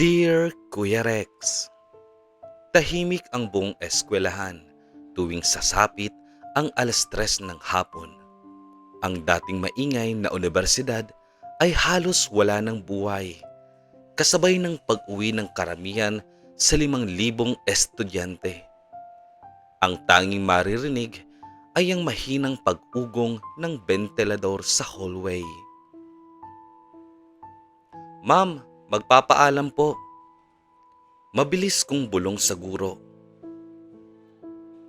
Dear Kuya Rex, Tahimik ang buong eskwelahan tuwing sasapit ang alas tres ng hapon. Ang dating maingay na universidad ay halos wala ng buhay. Kasabay ng pag-uwi ng karamihan sa limang libong estudyante. Ang tanging maririnig ay ang mahinang pag-ugong ng ventilador sa hallway. Ma'am, magpapaalam po. Mabilis kong bulong sa guro.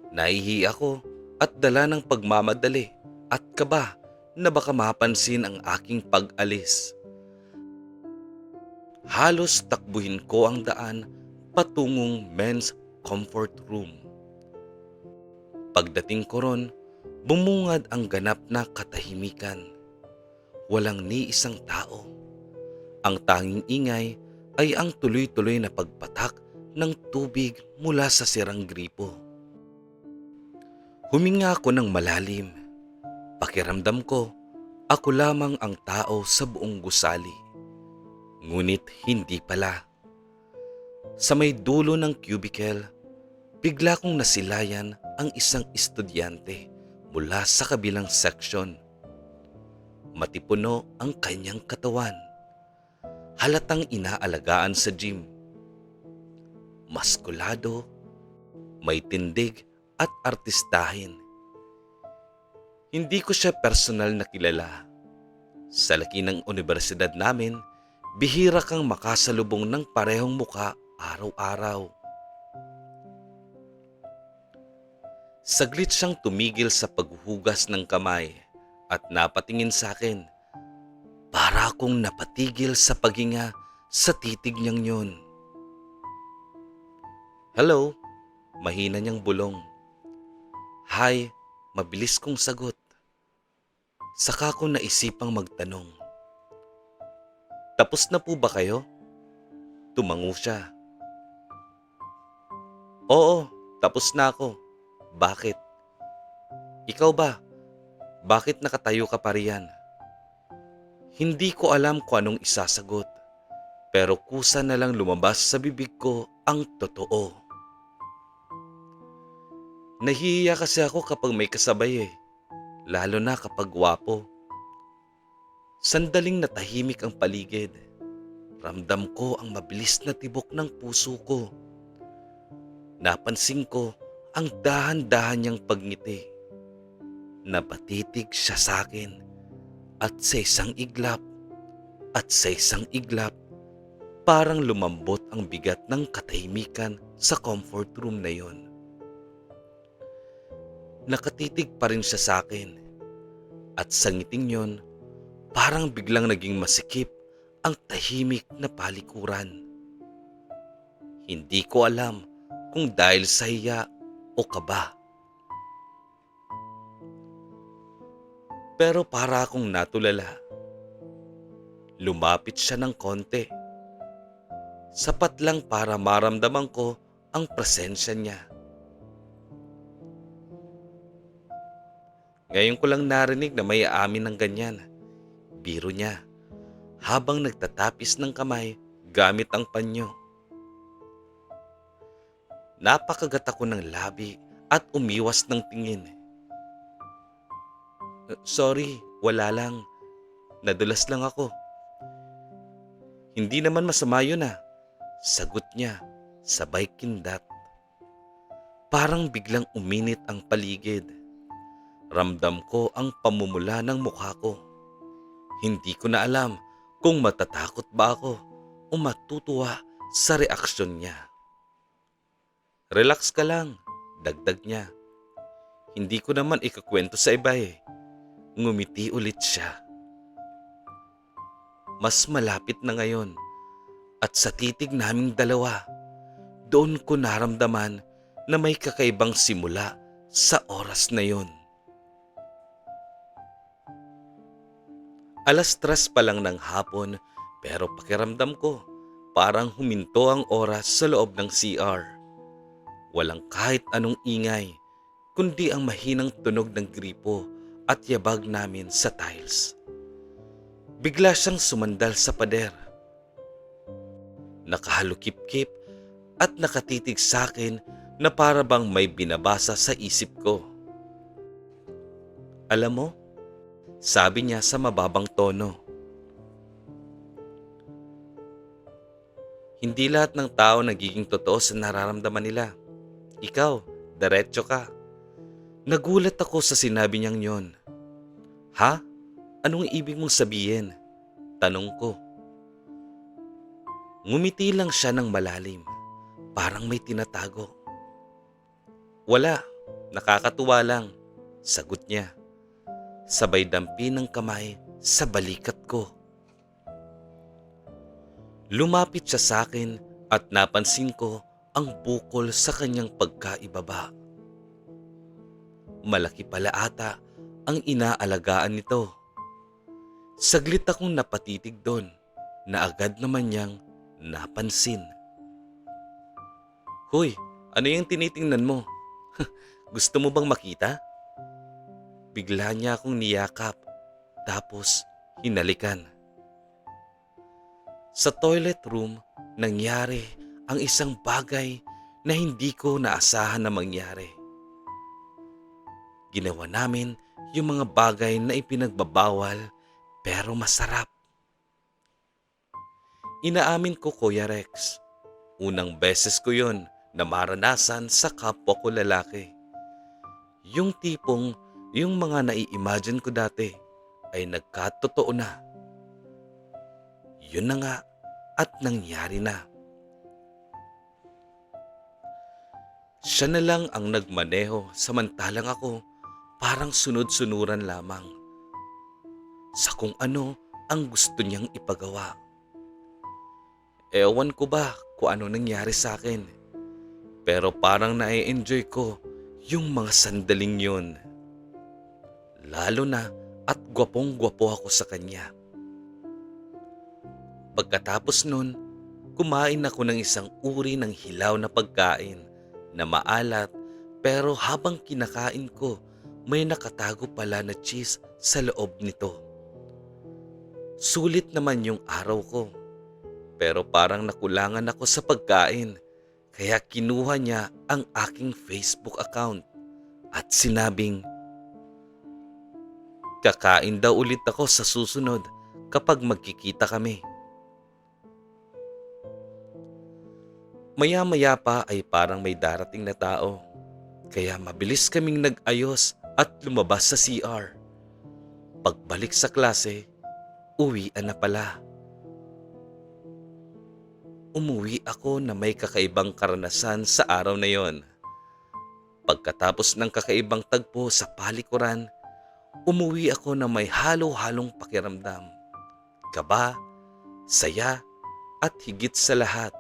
Naihi ako at dala ng pagmamadali at kaba na baka mapansin ang aking pag-alis. Halos takbuhin ko ang daan patungong men's comfort room. Pagdating ko ron, bumungad ang ganap na katahimikan. Walang ni isang tao. Ang tanging ingay ay ang tuloy-tuloy na pagpatak ng tubig mula sa sirang gripo. Huminga ako ng malalim. Pakiramdam ko, ako lamang ang tao sa buong gusali. Ngunit hindi pala. Sa may dulo ng cubicle, bigla kong nasilayan ang isang estudyante mula sa kabilang section. Matipuno ang kanyang katawan halatang inaalagaan sa gym. Maskulado, may tindig at artistahin. Hindi ko siya personal na kilala. Sa laki ng universidad namin, bihira kang makasalubong ng parehong muka araw-araw. Saglit siyang tumigil sa paghuhugas ng kamay at napatingin sa akin para akong napatigil sa paghinga sa titig niyang yun. Hello, mahina niyang bulong. Hi, mabilis kong sagot. Saka ko naisipang magtanong. Tapos na po ba kayo? Tumango siya. Oo, tapos na ako. Bakit? Ikaw ba? Bakit nakatayo ka pa riyan? Hindi ko alam kung anong isasagot, pero kusa na lang lumabas sa bibig ko ang totoo. Nahihiya kasi ako kapag may kasabay eh, lalo na kapag gwapo. Sandaling natahimik ang paligid. Ramdam ko ang mabilis na tibok ng puso ko. Napansin ko ang dahan-dahan niyang pagngiti. Napatitig siya sa akin at sa isang iglap at sa isang iglap parang lumambot ang bigat ng katahimikan sa comfort room na yon. Nakatitig pa rin siya sa akin at sa ngiting yon parang biglang naging masikip ang tahimik na palikuran. Hindi ko alam kung dahil sa hiya o kaba. Pero para akong natulala. Lumapit siya ng konti. Sapat lang para maramdaman ko ang presensya niya. Ngayon ko lang narinig na may amin ng ganyan. Biro niya. Habang nagtatapis ng kamay gamit ang panyo. Napakagat ako ng labi at umiwas ng tingin. Sorry, wala lang. Nadulas lang ako. Hindi naman masama yun ah. Sagot niya, sabay kindat. Parang biglang uminit ang paligid. Ramdam ko ang pamumula ng mukha ko. Hindi ko na alam kung matatakot ba ako o matutuwa sa reaksyon niya. Relax ka lang, dagdag niya. Hindi ko naman ikakwento sa iba eh. Ngumiti ulit siya. Mas malapit na ngayon at sa titig naming dalawa, doon ko naramdaman na may kakaibang simula sa oras na yon. Alas tres pa lang ng hapon pero pakiramdam ko parang huminto ang oras sa loob ng CR. Walang kahit anong ingay kundi ang mahinang tunog ng gripo at yabag namin sa tiles. Bigla siyang sumandal sa pader. nakahalukip-kip at nakatitig sa akin na para bang may binabasa sa isip ko. Alam mo, sabi niya sa mababang tono. Hindi lahat ng tao nagiging totoo sa nararamdaman nila. Ikaw, diretso ka. Nagulat ako sa sinabi niyang yon. Ha? Anong ibig mong sabihin? Tanong ko. Ngumiti lang siya ng malalim. Parang may tinatago. Wala. Nakakatuwa lang. Sagot niya. Sabay dampi ng kamay sa balikat ko. Lumapit siya sa akin at napansin ko ang bukol sa kanyang pagkaibaba. Malaki pala ata ang inaalagaan nito. Saglit akong napatitig doon na agad naman niyang napansin. Hoy, ano yung tinitingnan mo? Gusto mo bang makita? Bigla niya akong niyakap tapos hinalikan. Sa toilet room, nangyari ang isang bagay na hindi ko naasahan na mangyari. Ginawa namin yung mga bagay na ipinagbabawal pero masarap. Inaamin ko Kuya Rex, unang beses ko yon na maranasan sa kapwa ko lalaki. Yung tipong yung mga nai-imagine ko dati ay nagkatotoo na. Yun na nga at nangyari na. Siya na lang ang nagmaneho samantalang ako parang sunod-sunuran lamang sa kung ano ang gusto niyang ipagawa. Ewan ko ba kung ano nangyari sa akin. Pero parang na-enjoy ko yung mga sandaling yun. Lalo na at gwapong-gwapo ako sa kanya. Pagkatapos nun, kumain ako ng isang uri ng hilaw na pagkain na maalat pero habang kinakain ko, may nakatago pala na cheese sa loob nito. Sulit naman yung araw ko. Pero parang nakulangan ako sa pagkain kaya kinuha niya ang aking Facebook account at sinabing, Kakain daw ulit ako sa susunod kapag magkikita kami. Maya-maya pa ay parang may darating na tao. Kaya mabilis kaming nag-ayos at lumabas sa CR. Pagbalik sa klase, uwian na pala. Umuwi ako na may kakaibang karanasan sa araw na yon. Pagkatapos ng kakaibang tagpo sa palikuran, umuwi ako na may halo-halong pakiramdam. Kaba, saya, at higit sa lahat,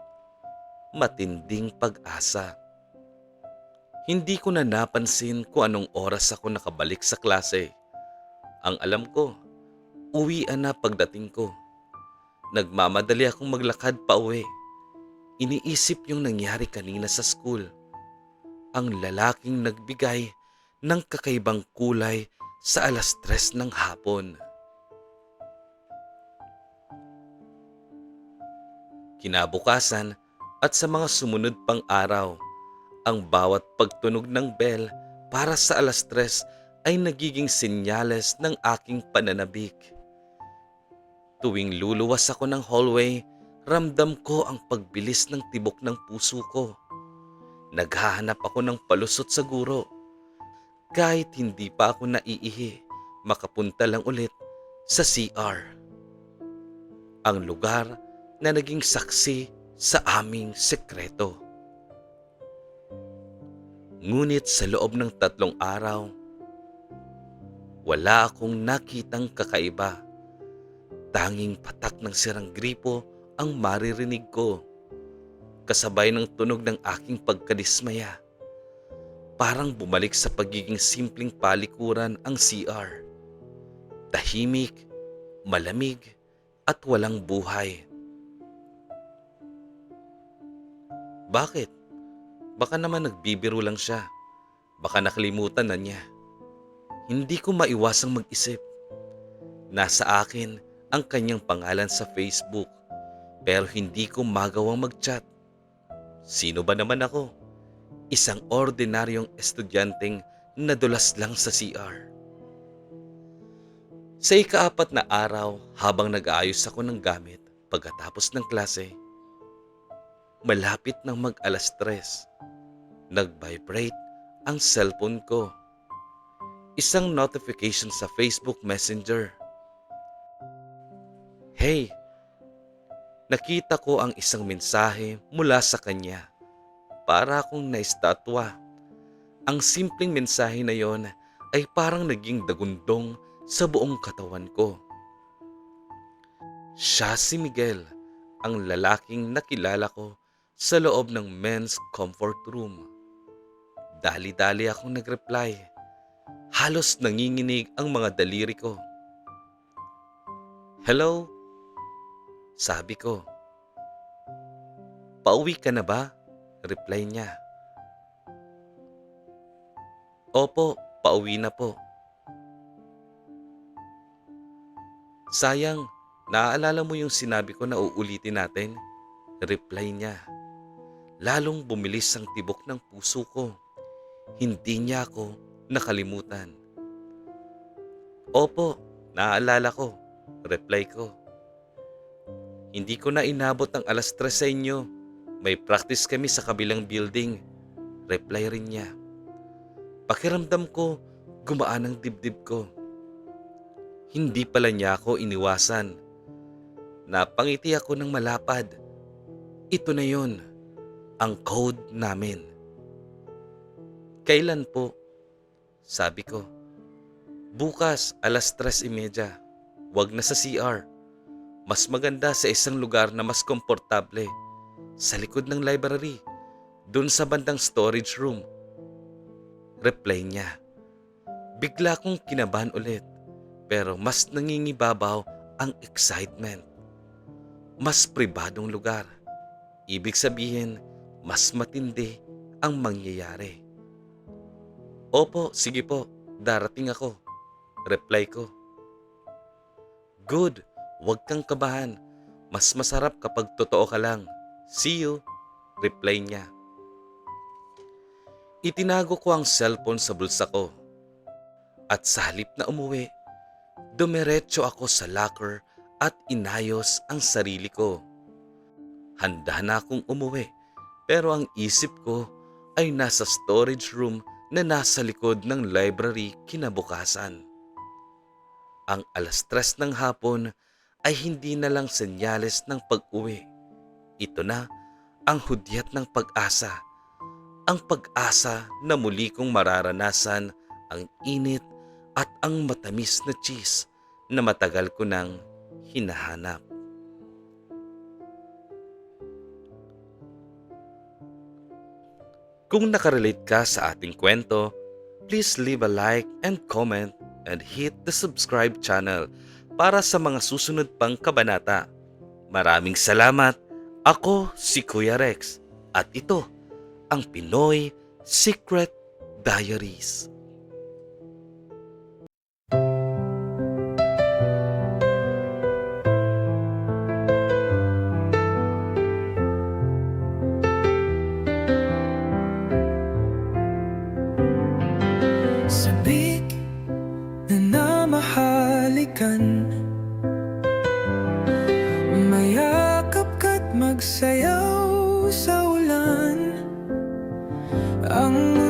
matinding pag-asa. Hindi ko na napansin kung anong oras ako nakabalik sa klase. Ang alam ko, uwian na pagdating ko. Nagmamadali akong maglakad pa uwi. Iniisip yung nangyari kanina sa school. Ang lalaking nagbigay ng kakaibang kulay sa alas tres ng hapon. Kinabukasan at sa mga sumunod pang araw, ang bawat pagtunog ng bell para sa alas tres ay nagiging senyales ng aking pananabik. Tuwing luluwas ako ng hallway, ramdam ko ang pagbilis ng tibok ng puso ko. Naghahanap ako ng palusot sa guro. Kahit hindi pa ako naiihi, makapunta lang ulit sa CR. Ang lugar na naging saksi sa aming sekreto. Ngunit sa loob ng tatlong araw, wala akong nakitang kakaiba. Tanging patak ng sirang gripo ang maririnig ko. Kasabay ng tunog ng aking pagkadismaya. Parang bumalik sa pagiging simpleng palikuran ang CR. Tahimik, malamig, at walang buhay. Bakit? Baka naman nagbibiro lang siya. Baka nakalimutan na niya. Hindi ko maiwasang mag-isip. Nasa akin ang kanyang pangalan sa Facebook. pero hindi ko magawang mag-chat. Sino ba naman ako? Isang ordinaryong estudyanteng nadulas lang sa CR. Sa ikaapat na araw habang nag-aayos ako ng gamit pagkatapos ng klase, malapit ng mag-alas tres, nag-vibrate ang cellphone ko. Isang notification sa Facebook Messenger. Hey, nakita ko ang isang mensahe mula sa kanya. Para akong naistatwa. Ang simpleng mensahe na yon ay parang naging dagundong sa buong katawan ko. Siya si Miguel, ang lalaking nakilala ko sa loob ng men's comfort room. Dali-dali akong nag-reply. Halos nanginginig ang mga daliri ko. Hello? Sabi ko. Pauwi ka na ba? Reply niya. Opo, pauwi na po. Sayang, naaalala mo yung sinabi ko na uulitin natin? Reply niya. Lalong bumilis ang tibok ng puso ko. Hindi niya ako nakalimutan. Opo, naaalala ko. Reply ko. Hindi ko na inabot ang alas tres sa inyo. May practice kami sa kabilang building. Reply rin niya. Pakiramdam ko, gumaan ang dibdib ko. Hindi pala niya ako iniwasan. Napangiti ako ng malapad. Ito na yon, ang code namin. Kailan po? Sabi ko. Bukas, alas tres imedya. Huwag na sa CR. Mas maganda sa isang lugar na mas komportable. Sa likod ng library. Doon sa bandang storage room. Reply niya. Bigla kong kinabahan ulit pero mas nangingibabaw ang excitement. Mas pribadong lugar. Ibig sabihin, mas matindi ang mangyayari. Opo, sige po, darating ako. Reply ko. Good, huwag kang kabahan. Mas masarap kapag totoo ka lang. See you, reply niya. Itinago ko ang cellphone sa bulsa ko. At sa halip na umuwi, dumiretso ako sa locker at inayos ang sarili ko. Handa na akong umuwi pero ang isip ko ay nasa storage room na nasa likod ng library kinabukasan. Ang alas tres ng hapon ay hindi na lang senyales ng pag-uwi. Ito na ang hudyat ng pag-asa. Ang pag-asa na muli kong mararanasan ang init at ang matamis na cheese na matagal ko nang hinahanap. Kung nakarelate ka sa ating kwento, please leave a like and comment and hit the subscribe channel para sa mga susunod pang kabanata. Maraming salamat. Ako si Kuya Rex at ito ang Pinoy Secret Diaries. Ang